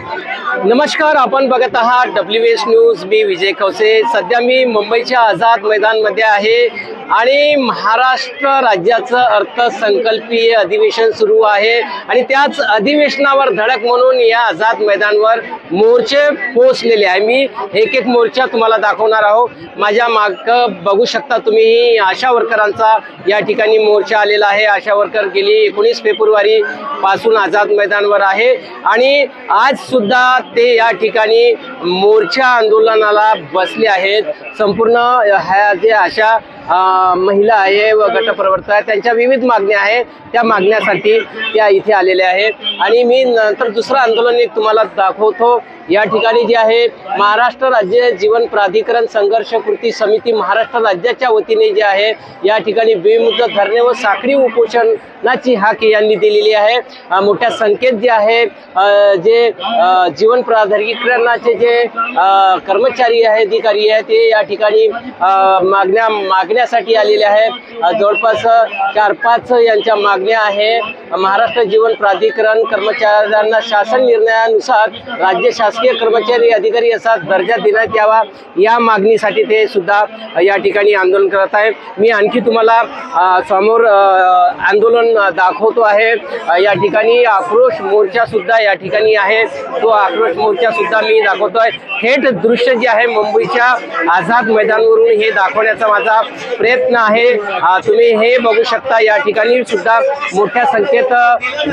नमस्कार आपण बघत आहात डब्ल्यू एस न्यूज मी विजय खवसे. सध्या मी मुंबईच्या आझाद मैदानमध्ये आहे. आणि महाराष्ट्र राज्याचं अर्थसंकल्पीय अधिवेशन सुरू आहे. आणि त्याच अधिवेशनावर धडक म्हणून या आझाद मैदानवर मोर्चे पोचलेले आहे. मी एक एक मोर्चा तुम्हाला दाखवणार आहोत. माझ्या माग बघू शकता तुम्ही आशा वर्करांचा या ठिकाणी मोर्चा आलेला आहे. आशा वर्कर गेली एकोणीस फेब्रुवारी पासून आझाद मैदानवर आहे. आणि आज सुद्धा ते या ठिकाणी मोर्चा आंदोलनाला बसले आहेत. संपूर्ण ह्या जे आशा महिला आहे व गटप्रवर्तक आहे. त्यांच्या विविध मागण्या आहेत. त्या मागण्यासाठी त्या इथे आलेल्या आहेत. आणि मी नंतर दुसरं आंदोलन एक तुम्हाला दाखवतो. या ठिकाणी जे आहे महाराष्ट्र राज्य जीवन प्राधिकरण संघर्ष कृती समिती महाराष्ट्र राज्याच्या वतीने जे आहे या ठिकाणी बेमुद्दत धरणे व साखळी उपोषणाची हाक यांनी दिलेली आहे. मोठ्या संख्येत जे आहे जे जीवन प्राधिकरणाचे जे कर्मचारी आहे अधिकारी आहे ते या ठिकाणी मागण्या मागण्या मागण्यासाठी आलेले आहे जवळपास चार पाच यांच्या मागण्या आहे. महाराष्ट्र जीवन प्राधिकरण कर्मचाऱ्यांना शासन निर्णयानुसार राज्य शासकीय कर्मचारी अधिकारी असा दर्जा देण्यात यावा. या मागणीसाठी ते सुद्धा या ठिकाणी आंदोलन करत आहे मी आणखी तुम्हाला समोर आंदोलन दाखवतो आहे. या ठिकाणी आक्रोश मोर्चा सुद्धा या ठिकाणी आहे. तो आक्रोश मोर्चा सुद्धा मी आहे थेट दृश्य जे आहे मुंबईच्या आझाद मैदानवरून हे दाखवण्याचा माझा प्रयत्न आहे. तुम्ही हे बघू शकता या ठिकाणी सुद्धा मोठ्या संख्येत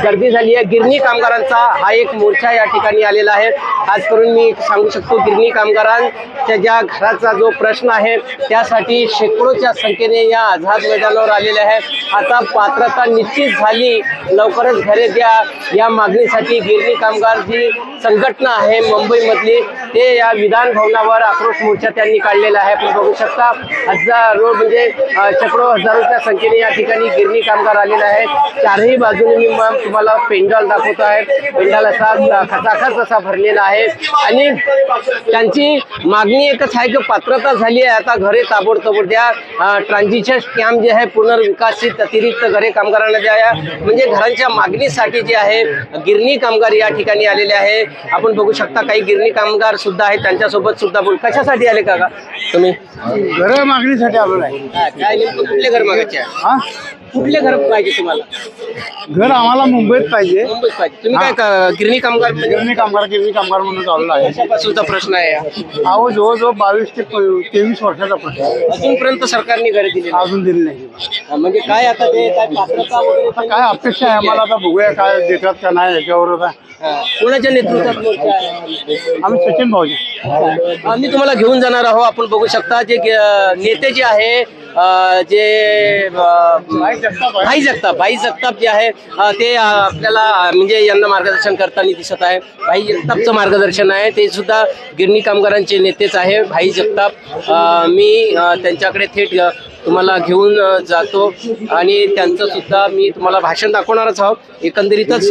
गर्दी झाली आहे. गिरणी कामगारांचा हा एक मोर्चा या ठिकाणी आलेला आहे. खास करून मी सांगू शकतो गिरणी कामगारांच्या ज्या घराचा जो प्रश्न आहे त्यासाठी शेकडोच्या संख्येने या आझाद मैदानावर आलेले आहे आता पात्रता निश्चित झाली लवकरच घरे द्या. या मागणीसाठी गिरणी कामगार जी संघटना आहे मुंबईमधली ते या विधान भवनावर आक्रोश मोर्चा त्यांनी काढलेला आहे. आपण बघू शकता हजारो म्हणजे शेकडो हजारोच्या संख्येने या ठिकाणी गिरणी कामगार आलेले आहेत. चारही बाजूने मी मग तुम्हाला पेंडॉल दाखवतो आहे. पेंडॉल असा खचाखच असा भरलेला आहे. आणि त्यांची मागणी एकच आहे की पात्रता झाली आहे. आता घरे ताबडतोब द्या. ट्रान्झिशन कॅम्प जे आहे पुनर्विकासित अतिरिक्त घरे कामगारांना द्या. म्हणजे घरांच्या मागणीसाठी जे आहे गिरणी कामगार या ठिकाणी आलेले आहे. आपण बघू शकता काही गिरणी कामगार सुद्धा आहेत त्यांच्यासोबत सुद्धा बोल. कशासाठी आले काका तुम्ही? घर मागणीसाठी आलो नाही काय नेमकं कुठले घर मागायचे? आहे हा? कुठले घर पाहिजे तुम्हाला? घर आम्हाला मुंबईत पाहिजे. मुंबईत पाहिजे. तुम्ही काय का- गिरणी कामगार म्हणजे? गिरणी कामगार गिरणी कामगार म्हणून चाललो आहे. कशापासूनचा प्रश्न आहे? हा? अहो जवळजवळ बावीस ते प- तेवीस वर्षाचा प्रश्न आहे. अजूनपर्यंत सरकारने घरे दिली नाही. अजून दिली नाही. हा, म्हणजे काय आता ते काय पात्रता वगैरे आता काय अपेक्षा आहे आम्हाला? आता बघूया काय देतात का नाही याच्यावर आता. हा. कोणाच्या नेतृत्वात मोर्चा आहे? आम्ही सचिन भाऊजी आम्ही तुम्हाला घेऊन जाणार आहोत. आपण बघू शकता जे नेते जे आहे जे भाई जगताप भाई जगताप जे आहे ते आपल्याला म्हणजे यांना मार्गदर्शन करताना दिसत आहे. भाई जगतापचं मार्गदर्शन आहे. ते सुद्धा गिरणी कामगारांचे नेतेच आहे. भाई जगताप मी त्यांच्याकडे थेट तुम्हाला घेऊन जातो. आणि त्यांचं सुद्धा मी तुम्हाला भाषण दाखवणारच आहोत. एकंदरीतच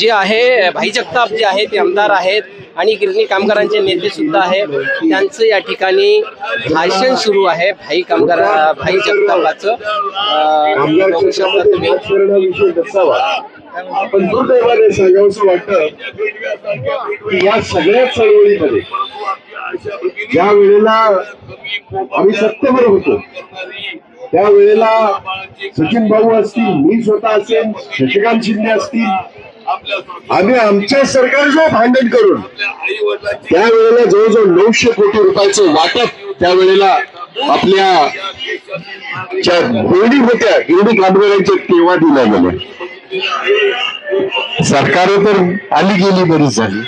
जे आहे भाई जगताप जे आहे ते आमदार आहेत आणि गिरणी कामगारांचे नेते सुद्धा आहे त्यांचं या ठिकाणी भाषण सुरू आहे. भाई कामगार भाई जगतापाचं. अ, बघू शकता तुम्ही विषय पण दुर्दैवाने सांगावंसं वाटतं की या सगळ्या चळवळीमध्ये ज्या वेळेला आम्ही सत्तेवर होतो त्यावेळेला सचिन भाऊ असतील मी स्वतः असेल शशिकांत शिंदे असतील आम्ही आमच्या सरकारचं भांडण करून त्यावेळेला जवळजवळ नऊशे कोटी रुपयाचं वाटप त्यावेळेला आपल्या ज्या गिरणी होत्या गिरणी कामगारांच्या तेव्हा दिल्या गेल्या. सरकार तर आली गेली बरीच झाली.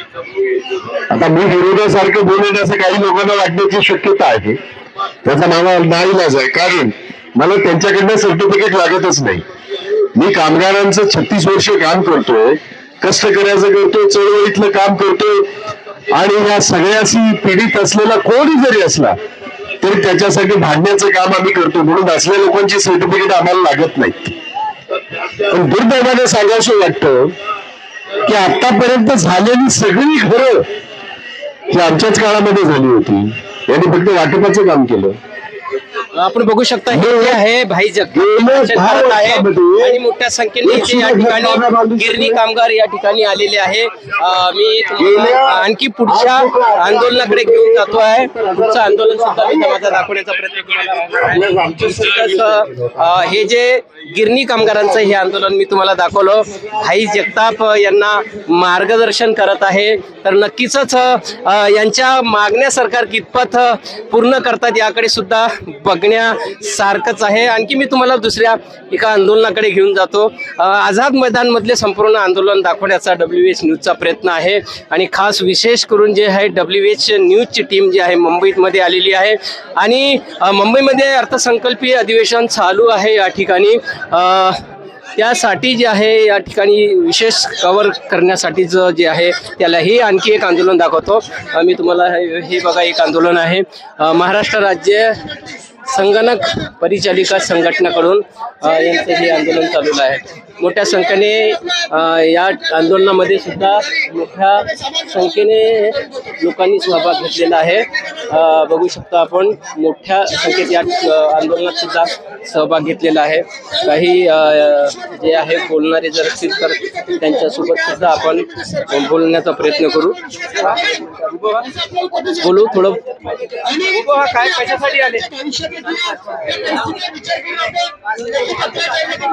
आता मी विरोधासारखं बोलेन असं काही लोकांना वाटण्याची शक्यता आहे. त्याचा मला नाईलाज आहे. कारण मला त्यांच्याकडनं सर्टिफिकेट लागतच नाही. मी कामगारांचं छत्तीस वर्ष काम करतोय कष्ट करायचं करतोय चळवळीतलं काम करतोय. आणि या सगळ्याशी पीडित असलेला कोणी जरी असला तरी त्याच्यासाठी भांडण्याचं काम आम्ही करतो. म्हणून असल्या लोकांची सर्टिफिकेट आम्हाला लागत नाहीत पण दुर्दैवाने सांगावं वाटतं की आतापर्यंत झालेली सगळी घरं जी आमच्याच काळामध्ये झाली होती. यांनी फक्त वाटपाचं काम केलं. आपण बघू शकता हे जे आहे भाई गेल्या जगदीश दहा भारत आहे. आणि मोठ्या संख्येने इथे या ठिकाणी गिरणी कामगार या ठिकाणी आलेले आहे. मी तुम्हाला आणखी पुढच्या आंदोलनाकडे घेऊन जातो आहे. पुढचं आंदोलन सुद्धा मी तुम्हाला दाखवण्याचा प्रयत्न केला हे जे गिरणी कामगारांचं हे आंदोलन मी तुम्हाला दाखवलं. भाई जगताप यांना मार्गदर्शन करत आहे. तर नक्कीच यांच्या मागण्या सरकार कितपत पूर्ण करतात याकडे सुद्धा बघण्यासारखंच आहे. आणखी मी तुम्हाला दुसऱ्या एका आंदोलनाकडे घेऊन जातो. आझाद मैदानमधले संपूर्ण आंदोलन दाखवण्याचा डब्ल्यू एच न्यूजचा प्रयत्न आहे. आणि खास विशेष करून जे आहे डब्ल्यू एच न्यूजची टीम जी आहे मुंबईमध्ये आलेली आहे. आणि मुंबईमध्ये अर्थसंकल्पीय अधिवेशन चालू आहे या ठिकाणी. त्यासाठी जे आहे या ठिकाणी विशेष कवर करण्यासाठीचं जे आहे त्यालाही आणखी एक आंदोलन दाखवतो. मी तुम्हाला हे हे बघा एक आंदोलन आहे. महाराष्ट्र राज्य संगणक परिचालिका संघटनेकडून यांचं हे आंदोलन चालू आहे. मोठ्या संख्येने या आंदोलनामध्ये सुद्धा मोठ्या संख्येने लोकांनी सहभाग घेतलेला आहे. बघू शकता आपण मोठ्या संख्येत या आंदोलनात सुद्धा सहभाग घेतलेला आहे. काही जे आहे बोलणारे जर असतील तर त्यांच्यासोबत सुद्धा आपण बोलण्याचा प्रयत्न करू. बोलू थोडं. काय कशासाठी आले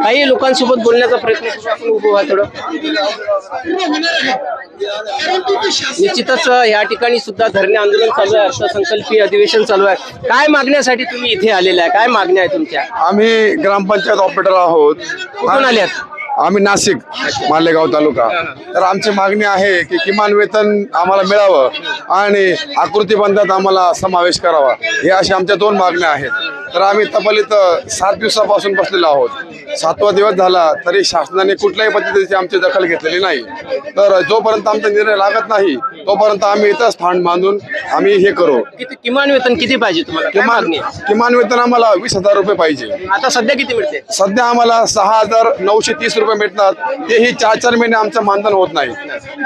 काही लोकांसोबत बोलण्याचा प्रयत्न करू आपण उभं व्हा थोडं. निश्चितच या ठिकाणी सुद्धा धरणे आंदोलन चालू आहे अर्थसंकल्पीय अधिवेशन चालू आहे. काय मागण्यासाठी तुम्ही इथे आलेला आहे? काय मागण्या आहे तुमच्या? आम्ही ग्रामपंचायत ऑपरेटर आहोत. कुठून आल्यात आम्ही नाशिक मालेगाव तालुका. तर आमची मागणी आहे की किमान वेतन आम्हाला मिळावं आणि आकृती बंधात आम्हाला समावेश करावा. हे अशा आमच्या दोन मागण्या आहेत. तर आम्ही तब्बल इथं सात दिवसापासून बसलेलो आहोत. सातवा दिवस झाला तरी शासनाने कुठल्याही पद्धतीची आमची दखल घेतलेली नाही. तर जोपर्यंत आमचा निर्णय लागत नाही तोपर्यंत आम्ही इथंच फांड बांधून आम्ही हे करू. किती किमान वेतन किती पाहिजे तुम्हाला? काय किमान मागणी आहे? किमान वेतन आम्हाला वीस हजार रुपये पाहिजे. आता सध्या किती मिळते? सध्या आम्हाला सहा हजार नऊशे तीस रुपये भेटतात तेही चार चार महिने आमचं मानधन होत नाही.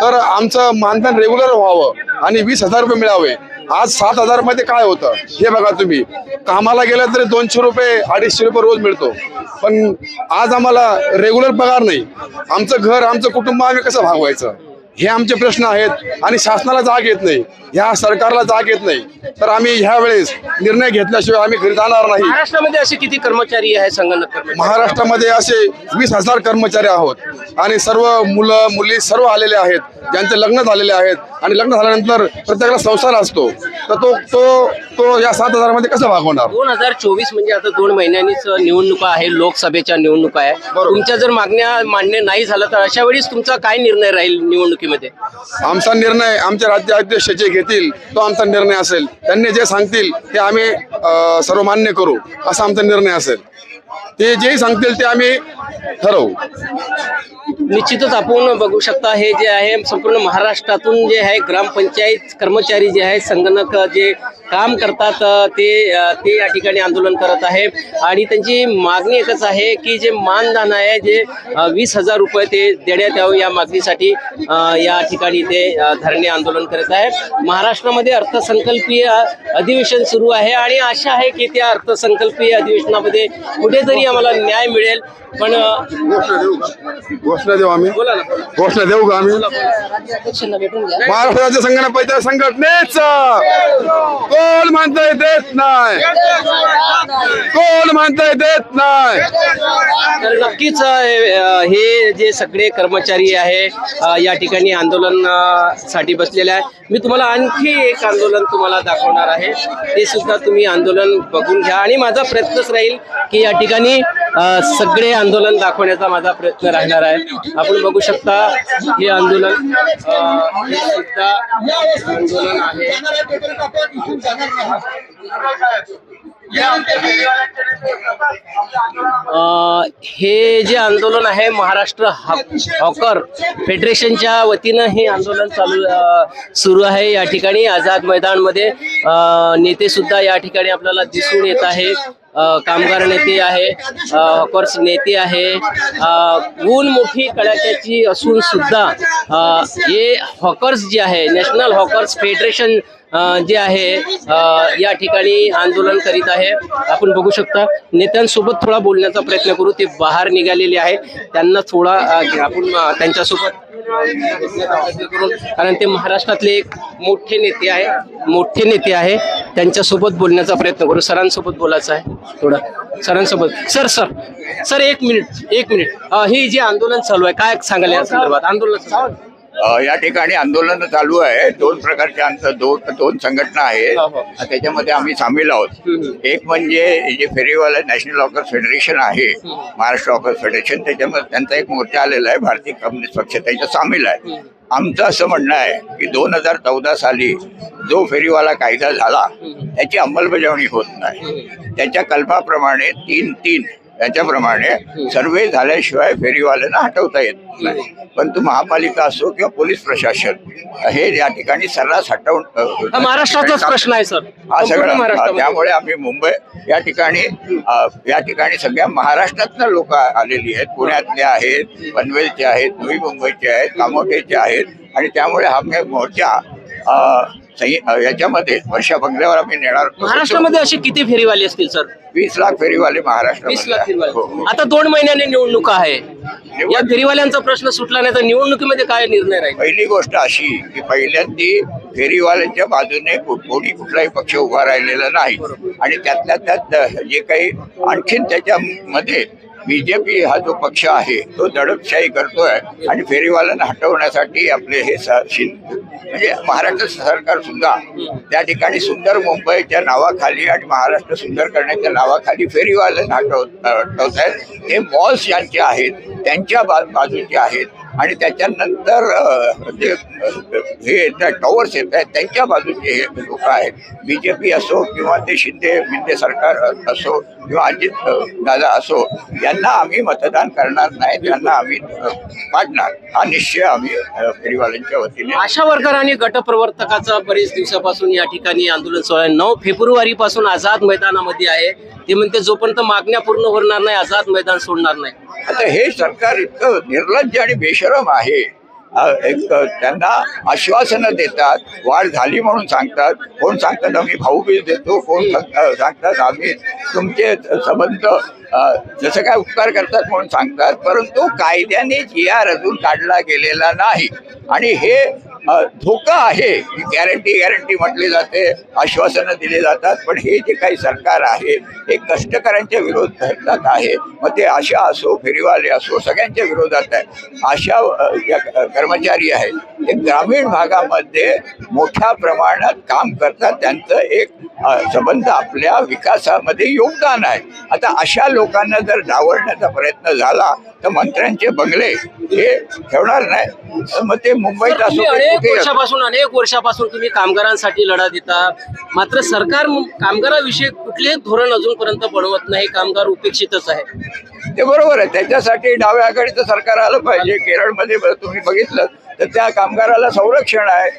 तर आमचं मानधन रेग्युलर व्हावं आणि वीस हजार रुपये मिळावे. आज सात हजारमध्ये काय होतं? हे बघा तुम्ही. कामाला गेलं तरी दोनशे रुपये अडीचशे रुपये रोज मिळतो. पण आज आम्हाला रेग्युलर पगार नाही. आमचं घर आमचं कुटुंब आम्ही कसं भागवायचं? हे आमचे प्रश्न आहेत आणि शासनाला जाग येत नाही. ह्या सरकारला जाग येत नाही. तर आम्ही ह्या वेळेस निर्णय घेतल्याशिवाय आम्ही घरी जाणार नाही. महाराष्ट्रामध्ये असे किती कर्मचारी आहे संगणक महाराष्ट्रामध्ये असे वीस हजार कर्मचारी आहोत. आणि सर्व मुलं मुली सर्व आलेले आहेत. ज्यांचे लग्न झालेले आहेत. आणि लग्न झाल्यानंतर प्रत्येकाला संसार असतो. तर तो तो तो या सात हजारमध्ये कसं भागवणार दोन हजार चोवीस म्हणजे आता दोन महिन्यांनीच निवडणुका आहे. लोकसभेच्या निवडणुका आहे. तुमच्या जर मागण्या मान्य नाही झालं तर अशा वेळेस तुमचा काय निर्णय राहील निवडणुकीमध्ये आमचा निर्णय आमचे राज्य अध्यक्ष जे घेतील तो आमचा निर्णय असेल. त्यांनी जे सांगतील ते आम्ही सर्व मान्य करू असा आमचा निर्णय असेल. ते जे सांगतील ते आम्ही ठरवू. निश्चितच आपण बघू शकता हे जे आहे संपूर्ण महाराष्ट्रातून जे आहे ग्रामपंचायत कर्मचारी जे आहे संगणक जे काम करतात ते ते या ठिकाणी आंदोलन करत आहे. आणि त्यांची मागणी एकच आहे की जे मानधन आहे जे वीस हजार रुपये ते देण्यात यावं या मागणीसाठी या ठिकाणी ते धरणे आंदोलन करत आहे. महाराष्ट्रामध्ये अर्थसंकल्पीय अधिवेशन सुरू आहे आणि आशा आहे की त्या अर्थसंकल्पीय अधिवेशनामध्ये कुठेतरी आम्हाला न्याय मिळेल. पण घोषणा देऊ का घोषणा देऊ आम्ही बोला ना बोला. घोषणा देऊ का आम्ही महाराष्ट्र राज्य संघटना संघटनेच! कोण म्हणताय देत नाही? कोण म्हणताय देत नाही? तर नक्कीच अ, हे जे सगळे कर्मचारी आहे अ, या ठिकाणी आंदोलन अ, साठी बसलेले आहे मी तुम्हाला आणखी एक आंदोलन तुम्हाला दाखवणार आहे. ते सुद्धा तुम्ही आंदोलन बघून घ्या. आणि माझा प्रयत्नच राहील की या ठिकाणी अ, सगळे आंदोलन दाखवण्याचा माझा प्रयत्न राहणार आहे. आपण बघू शकता हे आंदोलन अ, हे सुद्धा आंदोलन आहे. अ, हे जे आंदोलन आहे महाराष्ट्र हॉक- हॉकर फेडरेशनच्या वतीनं हे आंदोलन चालू सुरू आहे. या ठिकाणी आझाद मैदानमध्ये नेते सुद्धा या ठिकाणी आपल्याला दिसून येत आहे. कामगार नेते आहे हॉकर्स नेते आहे. ऊन मोठी कडाक्याची असून सुद्धा हे हॉकर्स जे आहे नॅशनल हॉकर्स फेडरेशन जे आहे या ठिकाणी आंदोलन करीत आहे. आपण बघू शकता नेत्यांसोबत थोडा बोलण्याचा प्रयत्न करू. ते बाहेर निघालेले आहे त्यांना थोडा आपण त्यांच्यासोबत करू कारण ते महाराष्ट्रातले एक मोठे नेते आहे. मोठे नेते आहे. त्यांच्यासोबत बोलण्याचा प्रयत्न करू. सरांसोबत बोलायचं आहे. थोडा. सरांसोबत. Sir sir. सर एक मिनिट. एक मिनिट. ही हे जे आंदोलन चालू आहे काय सांगायला या संदर्भात? आंदोलन चालू या ठिकाणी आंदोलन चालू आहे. दोन प्रकारचे आमचं दोन दोन संघटना आहेत. त्याच्यामध्ये आम्ही सामील आहोत. एक म्हणजे जे फेरीवाला नॅशनल ऑकर्स फेडरेशन आहे महाराष्ट्र ऑकर्स फेडरेशन त्याच्यामध्ये त्यांचा एक मोर्चा आलेला आहे भारतीय कम्युनिस्ट पक्ष त्याच्यात सामील आहे. आमचं असं म्हणणं आहे की दोन हजार चौदा साली जो फेरीवाला कायदा झाला त्याची अंमलबजावणी होत नाही. त्याच्या कल्पाप्रमाणे तीन तीन त्याच्याप्रमाणे सर्वे झाल्याशिवाय फेरीवाल्यांना हटवता येत नाही. परंतु महापालिका असो किंवा पोलीस प्रशासन हे या ठिकाणी सर्रास हटवून हा महाराष्ट्राचाच प्रश्न आहे सर. हा सगळा. महाराष्ट्रामध्ये. त्यामुळे आम्ही मुंबई या ठिकाणी अ, या ठिकाणी सगळ्या महाराष्ट्रातनं लोक आलेली आहेत. पुण्यातले आहेत पनवेलचे आहेत नवी मुंबईचे आहेत कामोठेचे आहेत. आणि त्यामुळे हा मे- मोर्चा अ, याच्यामध्ये वर्षा बंगल्यावर आम्ही नेणार. महाराष्ट्रामध्ये असे किती फेरीवाले असतील सर? वीस लाख फेरीवाले वीस महाराष्ट्रामध्ये लाख आहेत. हो, फेरीवाले. हो. आता दोन महिन्याने निवडणूक आहे. या फेरीवाल्यांचा प्रश्न सुटला नाही तर निवडणुकीमध्ये काय निर्णय राहील? पहिली गोष्ट अशी की पहिल्यांदी फेरीवाल्यांच्या बाजूने कोणी कुठलाही पक्ष उभा राहिलेला नाही. आणि त्यातल्या त्यात जे काही आणखीन त्याच्यामध्ये बीजेपी हा जो पक्ष आहे तो दडपशाही करतोय आणि फेरीवाल्यांना हटवण्यासाठी आपले हे म्हणजे महाराष्ट्र सरकार सुद्धा त्या ठिकाणी सुंदर मुंबईच्या नावाखाली आणि महाराष्ट्र सुंदर करण्याच्या नावाखाली फेरीवाल्यांना हटवत हटवत आहेत हे मॉल्स ज्यांचे आहेत त्यांच्या बाजूचे आहेत. आणि त्याच्यानंतर जे हे टॉवर्स येत आहेत त्यांच्या बाजूचे हे लोक आहेत. बीजेपी असो किंवा ते शिंदे मिंदे सरकार असो किंवा अजित दादा असो यांना आम्ही मतदान करणार नाही त्यांना आम्ही पाडणार. हा निश्चय आम्ही फेरीवाल्यांच्या वतीने आशा वर्कर आणि गटप्रवर्तकाचं बरेच दिवसापासून या ठिकाणी आंदोलन सुरू आहे. नऊ फेब्रुवारी पासून आझाद मैदानामध्ये आहे. ते म्हणते जोपर्यंत मागण्या पूर्ण होणार नाही आझाद मैदान सोडणार नाही. आता हे सरकार इतकं निर्लज्ज आणि बेशरम आहे. एक त्यांना आश्वासनं देतात वाढ झाली म्हणून सांगतात. कोण सांगतात आम्ही भाऊबीज देतो. कोण सांगतात आम्ही तुमचे संबंध जसं काय उपकार करतात म्हणून सांगतात परंतु कायद्याने जी आर अजून काढला गेलेला नाही. आणि हे धोका आहे गॅरंटी गॅरंटी म्हटली जाते आश्वासनं दिली जातात पण हे जे काही सरकार आहे हे कष्टकऱ्यांच्या विरोधात आहे. मग ते आशा असो फेरीवाले असो सगळ्यांच्या विरोधात आहे. आशा कर्मचारी आहेत. ते ग्रामीण भागामध्ये मोठ्या प्रमाणात काम करतात. त्यांचं एक संबंध आपल्या विकासामध्ये योगदान आहे. आता अशा लोकांना जर डावलण्याचा प्रयत्न झाला तर मंत्र्यांचे बंगले हे ठेवणार नाही. तर मग ते मुंबईत असो अनेक. वर्षापासून अनेक वर्षापासून तुम्ही कामगारांसाठी लढा देता. मात्र सरकार कामगाराविषयी कुठलेही धोरण अजूनपर्यंत बनवत नाही. कामगार उपेक्षितच आहे. ते बरोबर आहे. त्याच्यासाठी डाव्या आघाडीचं सरकार आलं पाहिजे. केरळमध्ये तुम्ही बघितलं तर त्या कामगाराला संरक्षण आहे.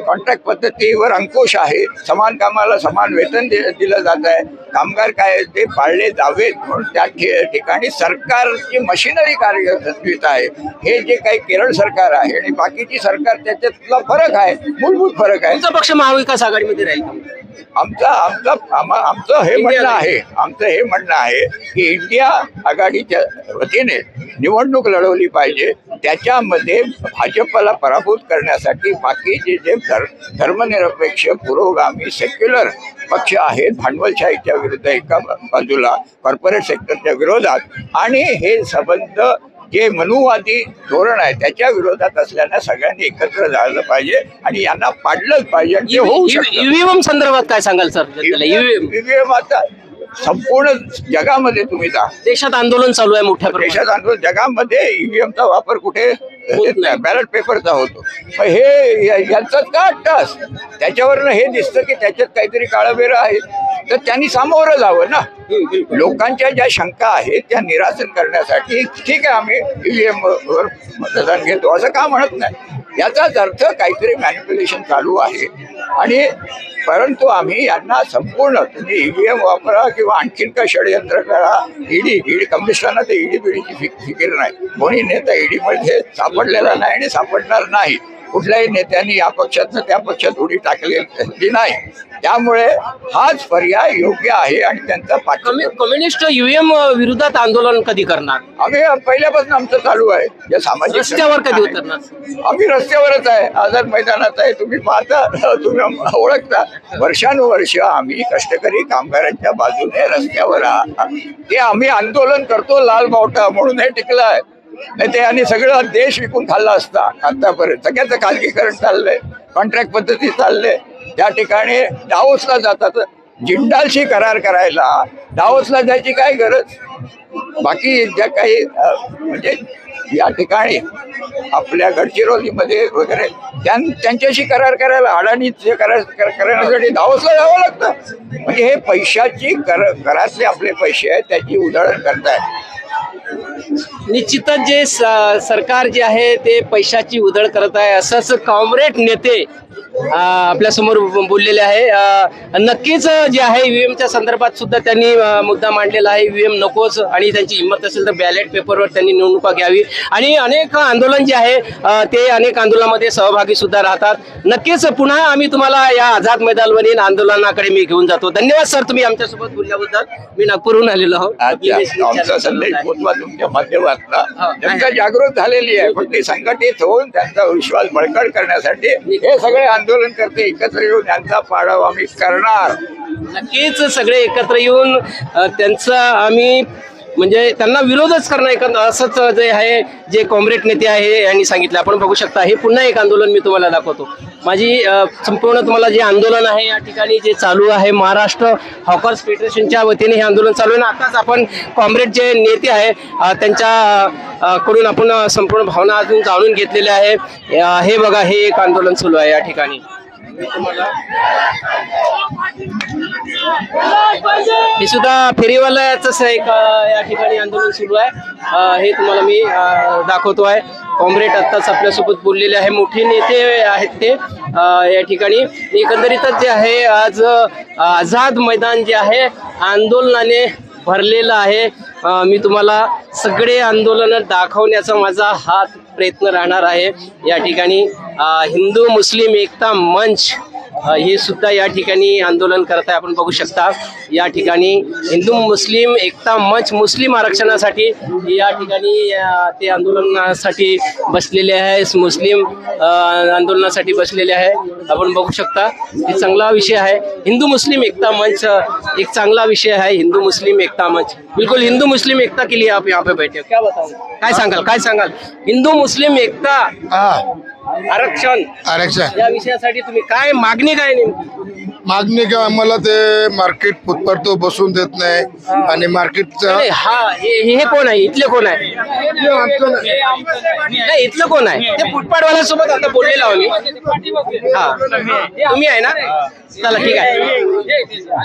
कॉन्ट्रॅक्ट पद्धतीवर अंकुश आहे. समान कामाला समान वेतन दि- दिलं जात आहे. कामगार काय ते पाळले जावेत म्हणून त्या ठिकाणी सरकारची मशिनरी कार्यरत आहे. हे जे काही केरळ सरकार आहे आणि बाकीची सरकार त्याच्यातला फरक आहे. मूलभूत फरक आहे. तुमचा पक्ष महाविकास आघाडीमध्ये राहील? आमचा आमचा आमचं हे म्हणणं आहे. आमचं हे म्हणणं आहे की इंडिया आघाडीच्या वतीने निवडणूक लढवली पाहिजे. त्याच्यामध्ये भाजपला पराभूत करण्यासाठी बाकीचे जे धर धर्मनिरपेक्ष पुरोगामी सेक्युलर पक्ष आहेत भांडवलशाहीच्या विरुद्ध एका बाजूला कॉर्पोरेट सेक्टरच्या विरोधात आणि हे संबंध जे मनुवादी धोरण आहे त्याच्या विरोधात असल्यानं सगळ्यांनी एकत्र झालं पाहिजे आणि यांना पाडलंच पाहिजे होऊ शकतं. ईव्हीएम संदर्भात काय सांगाल सर? ईव्हीएम आता संपूर्ण जगामध्ये तुम्ही जा देशात आंदोलन चालू आहे मोठ्या देशात आंदोलन जगामध्ये ईव्हीएमचा वापर कुठे. बॅलेट पेपरचा होतो. हे या- यांचं का टास त्याच्यावरनं हे दिसतं की त्याच्यात काहीतरी काळबेर आहे. तर त्यांनी सामोरं जावं ना. लोकांच्या ज्या शंका आहेत त्या निरासन करण्यासाठी ठीक आहे आम्ही ईव्हीएम वर मतदान घेतो असं का म्हणत नाही. याचाच अर्थ काहीतरी मॅनिप्युलेशन चालू आहे. आणि परंतु आम्ही यांना संपूर्ण तुम्ही ईव्हीएम वापरा किंवा आणखीन काय षडयंत्र करा. ईडी ईडी कमिशनना तर ईडी बिडीची फिक फिकीर नाही. कोणी नेता ईडी मध्ये सापडलेला नाही आणि सापडणार नाही. कुठल्याही नेत्यांनी या पक्षातनं त्या पक्षात उडी टाकलेली नाही. त्यामुळे हाच पर्याय योग्य आहे आणि त्यांचा कम्युनिस्ट युएम विरोधात आंदोलन कधी करणार? आम्ही पहिल्यापासून आमचं चालू आहे. या सामाजिक रस्त्यावर कधी उतरणार? आम्ही रस्त्यावरच आहे. आझाद मैदानात आहे. तुम्ही पाहता तुम्ही ओळखता. वर्षानुवर्ष आम्ही कष्टकरी कामगारांच्या बाजूने रस्त्यावर ते आम्ही आंदोलन करतो लाल बावटा म्हणून हे टिकलं आहे नाही ते आणि सगळं देश विकून खाल्ला असता आतापर्यंत. सगळ्याचं खाजगीकरण चाललंय कॉन्ट्रॅक्ट पद्धती चाललंय त्या ठिकाणी डावोसला जातात. जिंडालशी करार करायला डावोसला जायची काय गरज? बाकी ज्या काही म्हणजे या ठिकाणी आपल्या गडचिरोलीमध्ये वगैरे त्यां- त्यांच्याशी करार करायला अडाणीचे करार करण्यासाठी धावसला जावं लागतं. म्हणजे हे पैशाची कर घरातले आपले पैसे आहेत त्याची उधळण करताय निश्चितच जे सरकार जे आहे ते पैशाची उधळ करत आहे. असंच कॉम्रेड नेते आपल्यासमोर बोललेले आहे. नक्कीच जे आहे ईव्हीएम च्या संदर्भात सुद्धा त्यांनी मुद्दा मांडलेला आहे. ईव्हीएम नकोच आणि त्यांची हिंमत असेल तर बॅलेट पेपरवर त्यांनी निवडणुका घ्यावी. आणि अनेक आंदोलन जे आहे ते अनेक आंदोलनामध्ये सहभागी सुद्धा राहतात. नक्कीच पुन्हा आम्ही तुम्हाला या आझाद मैदानवरील आंदोलनाकडे मी घेऊन जातो. धन्यवाद सर तुम्ही आमच्यासोबत बोलल्याबद्दल. मी नागपूरहून आलेलो अच्छा आमचा संदेश पोचवा तुमच्या माध्यमातून जनता जागृत झालेली आहे. पण ते संघटित होऊन त्यांचा विश्वास बळकट करण्यासाठी हे सगळे आंदोलन करते एकत्र येऊन यांचा पाडाव आम्ही करणार. नक्कीच सगळे एकत्र येऊन त्यांचा आम्ही म्हणजे त्यांना विरोधच करणं एक असंच जे आहे जे कॉम्रेड नेते आहे यांनी सांगितलं. आपण बघू शकता हे पुन्हा एक आंदोलन मी तुम्हाला दाखवतो. माझी संपूर्ण तुम्हाला जे आंदोलन आहे या ठिकाणी जे चालू आहे महाराष्ट्र हॉकर्स फेडरेशनच्या वतीने हे आंदोलन चालू आहे. आताच आपण कॉम्रेड जे नेते आहे त्यांच्याकडून त्यांच्या कडून आपण संपूर्ण भावना अजून जाणून घेतलेल्या आहे. हे बघा हे एक आंदोलन चालू आहे या ठिकाणी. हे सुद्धा फेरीवाल्याच एक या ठिकाणी आंदोलन सुरू आहे. हे तुम्हाला मी दाखवतो आहे. कॉम्रेड आत्ताच आपल्यासोबत बोललेले आहे. मोठे नेते आहेत ते या ठिकाणी. एकंदरीतच जे आहे आज आझाद मैदान जे आहे आंदोलनाने भरलेलं आहे. मी तुम्हाला सगळे आंदोलन दाखवण्याचा माझा हात प्रयत्न राहणार आहे. या ठिकाणी हिंदू मुस्लिम एकता मंच हे सुद्धा या ठिकाणी आंदोलन करत आहे आपण बघू शकता. या ठिकाणी हिंदू मुस्लिम एकता मंच मुस्लिम आरक्षणासाठी या ठिकाणी ते आंदोलनासाठी बसलेले आहे. मुस्लिम आंदोलनासाठी बसलेले आहे. आपण बघू शकता हे चांगला विषय आहे. हिंदू मुस्लिम एकता मंच एक चांगला विषय आहे. हिंदू मुस्लिम एकता मंच. बिलकुल हिंदू मुस्लिम एकता के लिए आप यहाँ पे बैठे हो. क्या बताओ काय सांगाल? काय सांगाल? हिंदू मुस्लिम एकता. हा आरक्षण. आरक्षण. या विषयासाठी तुम्ही काय मागणी काय नेमकी? मागणी का आम्हाला ते मार्केट फुटपाथ तो बसून देत नाही. आणि मार्केटचा नाही, हा हे हे कोण आहे? इथले कोण आहे? नाही. इथलं कोण आहे? ते फुटपाथवाल्या सोबत आता बोललेलो मी हा. तुम्ही आहे ना? चला ठीक आहे.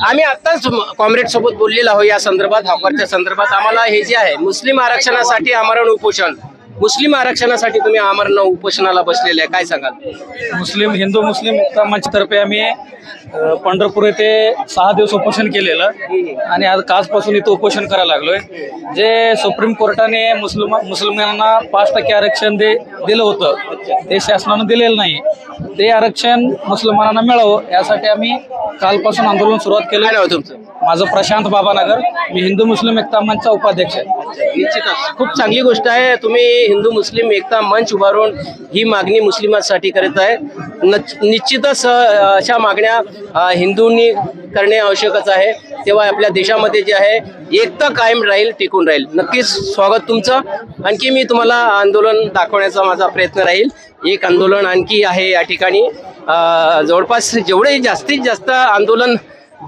आम्ही आताच कॉम्रेड सोबत बोललेलो आहोत या संदर्भात हॉकरच्या संदर्भात. आम्हाला हे जे आहे मुस्लिम आरक्षणासाठी आमरण उपोषण. मुस्लिम आरक्षणासाठी तुम्ही आमरण उपोषणाला बसलेले आहे. काय सांगाल? मुस्लिम हिंदू मुस्लिम एकता मंचतर्फे आम्ही पंढरपूर येथे सहा दिवस उपोषण केलेलं आणि आज कालपासून इथं उपोषण करायला लागलोय. जे सुप्रीम कोर्टाने मुस्लिम मुस्लिमांना पाच टक्के आरक्षण दे दिलं होतं ते शासनानं दिलेलं नाही. ते आरक्षण मुसलमानांना मिळावं यासाठी आम्ही कालपासून आंदोलन सुरुवात केलं तुमचं? माझं प्रशांत बाबानगर. मी हिंदू मुस्लिम एकता मंचचा उपाध्यक्ष आहे. निश्चितच खूप चांगली गोष्ट आहे. तुम्ही हिंदू मुस्लिम एकता मंच उभारून ही मागणी मुस्लिमांसाठी करत आहे. नच- निश्चितच अशा मागण्या हिंदूंनी करणे आवश्यकच आहे. तेव्हा आपल्या देशामध्ये जे आहे एकता कायम राहील टिकून राहील. नक्कीच स्वागत तुमचं. आणखी मी तुम्हाला आंदोलन दाखवण्याचा माझा प्रयत्न राहील. एक आंदोलन आणखी आहे या ठिकाणी. जवळपास जेवढे जास्तीत जास्त आंदोलन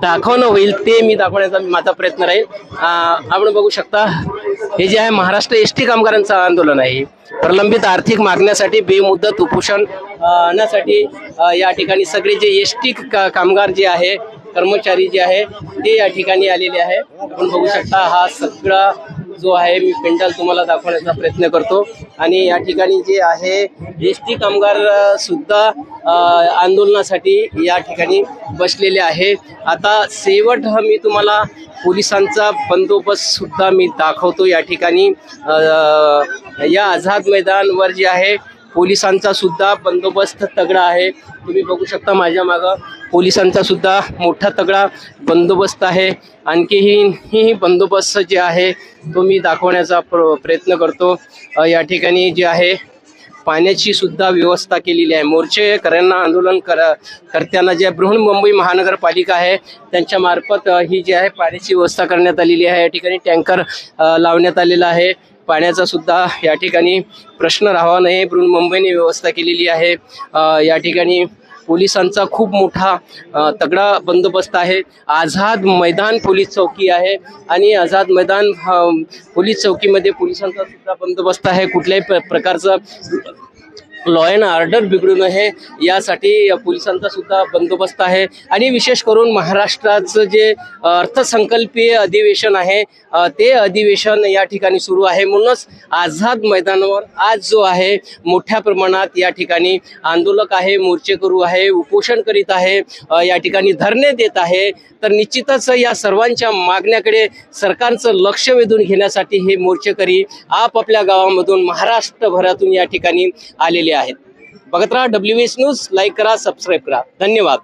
दाखवणं होईल ते मी दाखवण्याचा माझा प्रयत्न राहील. आपण बघू शकता हे जे आहे महाराष्ट्र एस टी कामगारांचं आंदोलन आहे. प्रलंबित आर्थिक मागण्यासाठी बेमुदत उपोषण या ठिकाणी सगळे जे एस टी कामगार जे आहे कर्मचारी जे आहे ते या ठिकाणी आलेले आहे. आपण बघू शकता हा सगळा जो आहे मी पेंडल तुम्हाला दाखवण्याचा प्रयत्न करतो. आणि या ठिकाणी जे आहे एस टी कामगार सुद्धा आंदोलनासाठी या ठिकाणी बसलेले आहे. आता शेवट मी तुम्हाला पोलिसांचा बंदोबस्त सुद्धा मी दाखवतो या ठिकाणी. या आझाद मैदानवर जे आहे पोलिसांचा सुद्धा बंदोबस्त तगडा आहे. तुम्ही बघू शकता माझ्या मागं. पोलिसांचा सुद्धा मोठा तगडा बंदोबस्त आहे. आणखीही ही बंदोबस्त जे आहे तो मी दाखवण्याचा प्र प्रयत्न करतो. या ठिकाणी जे आहे पाण्याची सुद्धा व्यवस्था केलेली आहे. मोर्चेकऱ्यांना आंदोलन कर करताना जे बृहन्मुंबई महानगरपालिका आहे त्यांच्या मार्फत ही जी आहे पाण्याची व्यवस्था करण्यात आलेली आहे. या ठिकाणी टँकर लावण्यात आलेला आहे. पाण्याचा सुद्धा या ठिकाणी प्रश्न राहावा नाही. मुंबईने व्यवस्था केलेली आहे. या ठिकाणी पोलिसांचा खूप मोठा तगडा बंदोबस्त आहे. आझाद मैदान पोलीस चौकी आहे आणि आझाद मैदान पोलीस चौकीमध्ये पोलिसांचा सुद्धा बंदोबस्त आहे. कुठल्याही प्र- प्रकारचं लॉ अँड ऑर्डर बिघडू नये यासाठी पोलिसांचा सुद्धा बंदोबस्त आहे. आणि विशेष करून महाराष्ट्राचं जे अर्थसंकल्पीय अधिवेशन आहे ते अधिवेशन या ठिकाणी सुरू आहे. म्हणूनच आझाद मैदानावर आज जो आहे मोठ्या प्रमाणात या ठिकाणी आंदोलक आहे मोर्चेकरू आहे उपोषण करीत आहे या ठिकाणी धरणे देत आहे. तर निश्चितच या सर्वांच्या मागण्याकडे सरकारचं लक्ष वेधून घेण्यासाठी हे मोर्चेकरी आपापल्या गावामधून महाराष्ट्रभरातून या ठिकाणी आलेले आलेले आहेत. बघत राहा डब्ल्यू एस न्यूज लाईक करा सबस्क्राईब करा. धन्यवाद.